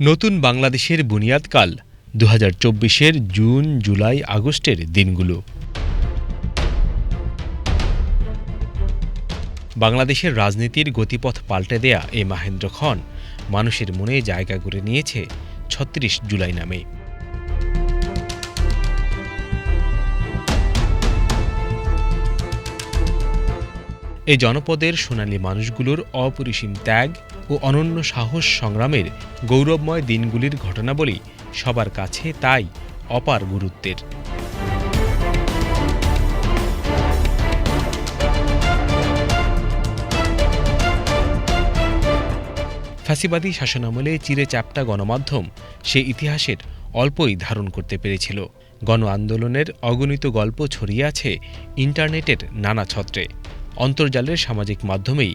নতুন বাংলাদেশের বুনিয়াদকাল দু হাজার চব্বিশের জুন, জুলাই, আগস্টের দিনগুলো। বাংলাদেশের রাজনীতির গতিপথ পাল্টে দেয়া এই মাহেন্দ্র খন মানুষের মনে জায়গা করে নিয়েছে ছত্রিশ জুলাই নামে। এই জনপদের সোনালী মানুষগুলোর অপরিসীম ত্যাগ ও অনন্য সাহস সংগ্রামের গৌরবময় দিনগুলির ঘটনাবলী সবার কাছে তাই অপার গুরুত্বের। ফ্যাসিবাদী শাসনামলে চিরে চাপটা গণমাধ্যম সে ইতিহাসের অল্পই ধারণ করতে পেরেছিল। গণ আন্দোলনের অগণিত গল্প ছড়িয়ে আছে ইন্টারনেটের নানা ছত্রে। অন্তর্জালের সামাজিক মাধ্যমেই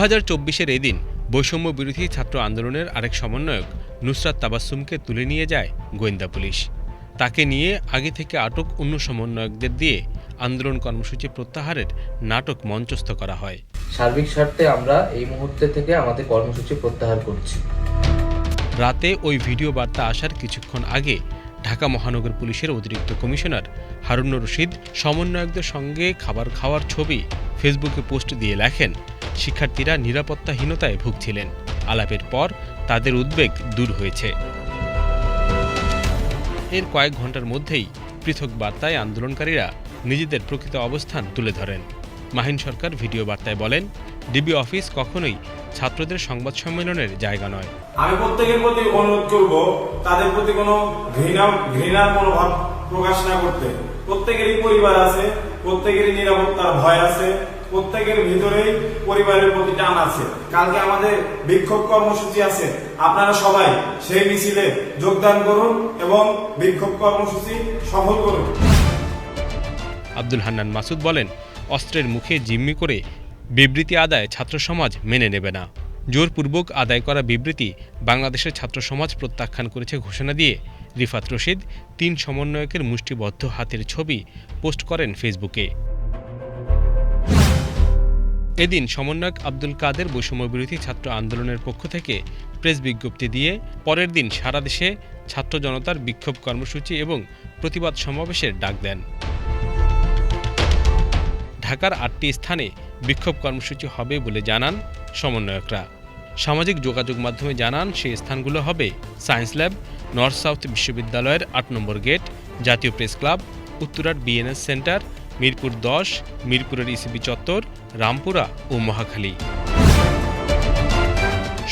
হাজার চব্বিশের এই দিন বৈষম্য বিরোধী ছাত্র আন্দোলনের আরেক সমন্বয়ক নুসরাত তাবাসুমকে তুলে নিয়ে যায় গোয়েন্দা পুলিশ। তাকে নিয়ে আগে থেকে আটক অন্য সমন্বয়কদের দিয়ে আন্দোলন কর্মসূচি প্রত্যাহারের নাটক মঞ্চস্থ করা হয়। সার্বিক স্বার্থে আমরা এই মুহূর্তে থেকে আমাদের কর্মসূচি প্রত্যাহার করছি। রাতে ওই ভিডিও বার্তা আসার কিছুক্ষণ আগে ঢাকা মহানগর পুলিশের অতিরিক্ত কমিশনার হারুন রশিদ সমন্বয়কদের সঙ্গে খাবার খাওয়ার ছবি ফেসবুকে পোস্ট দিয়ে লেখেন শিক্ষার্থীরা নিরাপত্তাহীনতায় ভুগছিলেন। আলাপের পর তাদের উদ্বেগ দূর হয়েছে। এর কয়েক ঘণ্টার মধ্যেই পৃথক বার্তায় আন্দোলনকারীরা নিজেদের প্রকৃত অবস্থান তুলে ধরেন। মাহিন সরকার ভিডিও বার্তায় বলেন, ডিবি অফিস কখনোই ছাত্রদের সংবাদ সম্মেলনের জায়গা নয়। আমি প্রত্যেকের প্রতি অনুরোধ করব, তাদের প্রতি কোনো ঘৃণা, ঘৃণার মনোভাব প্রকাশ না করতে। প্রত্যেকেরই পরিবার আছে, প্রত্যেকেরই নিরাপত্তার ভয় আছে। প্রত্যেকের ভিতরেই পরিবারের প্রতি টান আছে। কালকে আমাদের বিক্ষোভ কর্মসূচি আছে। আপনারা সবাই সেই মিছিলে যোগদান করুন এবং বিক্ষোভ কর্মসূচি সফল করুন। আব্দুল হান্নান মাসুদ বলেন, অস্ত্রের মুখে জিম্মি করে বিবৃতি আদায় ছাত্র সমাজ মেনে নেবে না। জোরপূর্বক আদায় করা বিবৃতি বাংলাদেশের ছাত্র সমাজ প্রত্যাখ্যান করেছে ঘোষণা দিয়ে রিফাত রশিদ, তিন সমন্বয়কের মুষ্টিবদ্ধ হাতের ছবি পোস্ট করেন ফেসবুকে। এদিন সমন্বয়ক আব্দুল কাদের বৈষম্যবিরোধী ছাত্র আন্দোলনের পক্ষ থেকে প্রেস বিজ্ঞপ্তি দিয়ে পরের দিন সারা দেশে ছাত্র জনতার বিক্ষোভ কর্মসূচি এবং প্রতিবাদ সমাবেশের ডাক দেন। ঢাকার আটটি স্থানে বিক্ষোভ কর্মসূচি হবে বলে জানান সমন্বয়করা। সামাজিক যোগাযোগ মাধ্যমে জানান সেই স্থানগুলো হবে সায়েন্স ল্যাব, নর্থ সাউথ বিশ্ববিদ্যালয়ের আট নম্বর গেট, জাতীয় প্রেস ক্লাব, উত্তরার বিএনএস সেন্টার মিরপুর দশ, মিরপুরের ইসিবি চত্বর, রামপুরা ও মহাখালী।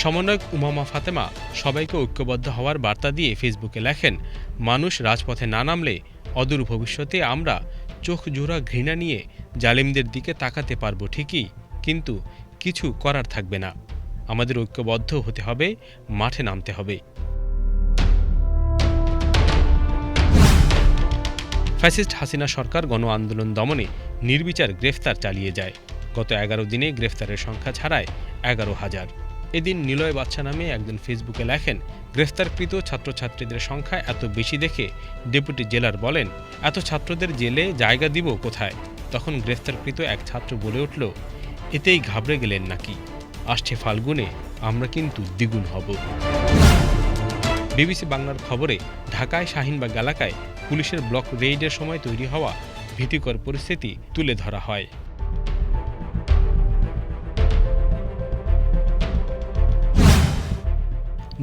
সমন্বয়ক উমামা ফাতেমা সবাইকে ঐক্যবদ্ধ হওয়ার বার্তা দিয়ে ফেসবুকে লেখেন, মানুষ রাজপথে না নামলে অদূর ভবিষ্যতে আমরা চোখ জোড়া ঘৃণা নিয়ে জালিমদের দিকে তাকাতে পারব ঠিকই, কিন্তু কিছু করার থাকবে না। আমাদের ঐক্যবদ্ধ হতে হবে, মাঠে নামতে হবে। ফ্যাসিস্ট হাসিনা সরকার গণ আন্দোলন দমনে নির্বিচার গ্রেফতার চালিয়ে যায়। গত এগারো দিনে গ্রেফতারের সংখ্যা ছাড়ায় এগারো হাজার। এদিন নিলয় বাচ্চা নামে একজন ফেসবুকে লেখেন, গ্রেফতারকৃত ছাত্রছাত্রীদের সংখ্যা এত বেশি দেখে ডেপুটি জেলার বলেন, এত ছাত্রদের জেলে জায়গা দিব কোথায়? তখন গ্রেফতারকৃত এক ছাত্র বলে উঠল, এতেই ঘাবড়ে গেলেন নাকি? আসছে ফাল্গুনে, আমরা কিন্তু দ্বিগুণ হব। বিবিসি বাংলার খবরে, ঢাকায় শাহিনবাগ এলাকায় পুলিশের ব্লক রেইডের সময় তৈরি হওয়া ভীতিকর পরিস্থিতি তুলে ধরা হয়।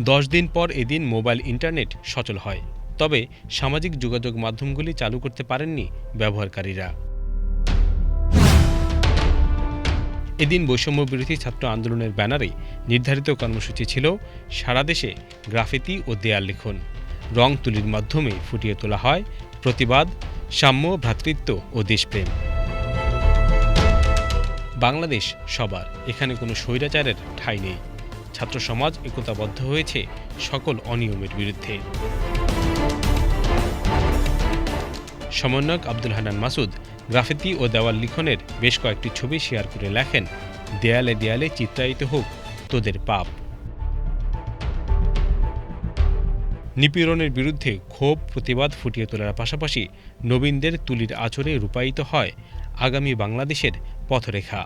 দশ দিন পর এদিন মোবাইল ইন্টারনেট সচল হয়, তবে সামাজিক যোগাযোগ মাধ্যমগুলি চালু করতে পারেননি ব্যবহারকারীরা। এদিন বৈষম্য বিরোধী ছাত্র আন্দোলনের ব্যানারে নির্ধারিত কর্মসূচি ছিল সারা দেশে গ্রাফিতি ও দেয়াল লিখন। রং তুলির মাধ্যমে ফুটিয়ে তোলা হয় প্রতিবাদ, সাম্য, ভ্রাতৃত্ব ও দেশপ্রেম। বাংলাদেশ সবার, এখানে কোনো স্বৈরাচারের ঠাঁই নেই। ছাত্র সমাজ একতাবদ্ধ হয়েছে সকল অনিয়মের বিরুদ্ধে। সমন্বয়ক আব্দুল হানান মাসুদ গ্রাফিতি ও দেওয়াল লিখনের বেশ কয়েকটি ছবি শেয়ার করে লেখেন, দেয়ালে দেয়ালে চিত্রায়িত হোক তোদের পাপ। নিপীড়নের বিরুদ্ধে ক্ষোভ, প্রতিবাদ ফুটিয়ে তোলার পাশাপাশি নবীনদের তুলির আচরে রূপায়িত হয় আগামী বাংলাদেশের পথরেখা।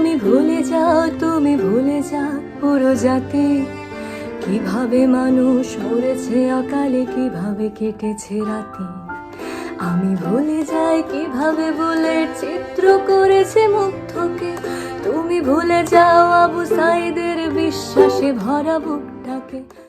আমি ভুলে যাও, তুমি ভুলে যাও পুরো জাতি। কীভাবে মানুষ মরেছে অকালে, কীভাবে কেটেছে রাতে। আমি ভুলে যাই কীভাবে বলে চিত্র করেছে মুগ্ধকে। তুমি ভুলে যাও আবু সাইদের বিশ্বাসে ভরা বুকটাকে।